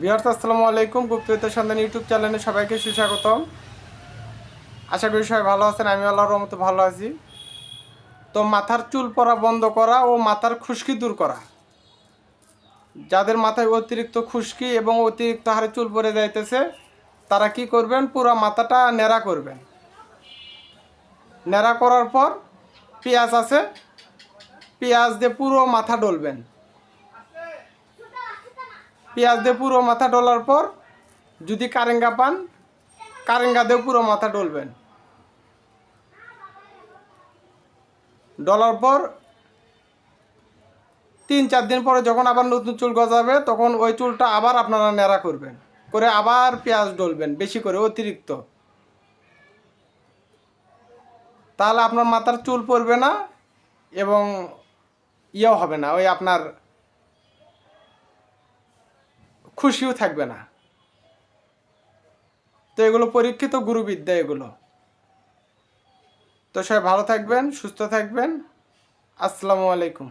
বিহার আসসালামু আলাইকুম। গুপ্তবিদ্যা সন্ধান ইউটিউব চ্যানেলে সবাইকে সুস্বাগতম। আশা করি সবাই ভালো আছেন, আমি আল্লাহর মতো ভালো আছি। তো মাথার চুল পরা বন্ধ করা ও মাথার খুশকি দূর করা। যাদের মাথায় অতিরিক্ত খুশকি এবং অতিরিক্ত হারে চুল পরে যাইতেছে, তারা কি করবেন? পুরো মাথাটা নেড়া করবেন। নেড়া করার পর পেঁয়াজ আছে, পেঁয়াজ দিয়ে পুরো মাথা ডলবেন। পেঁয়াজ দিয়ে পুরো মাথা ডলার পর যদি কারেঙ্গা পান, কারেঙ্গা দিয়ে পুরো মাথা ডলবেন। ডলার পর তিন চার দিন পরে যখন আবার নতুন চুল গজাবে, তখন ওই চুলটা আবার আপনারা নেড়া করবেন। করে আবার পেঁয়াজ ডলবেন, বেশি করে, অতিরিক্ত। তাহলে আপনার মাথার চুল পড়বে না এবং ইয়েও হবে না, ওই আপনার খুশিও থাকবে না। তো এগুলো পরীক্ষিত গুরুবিদ্যা এগুলো। তো সবাই ভালো থাকবেন, সুস্থ থাকবেন। আসসালামু আলাইকুম।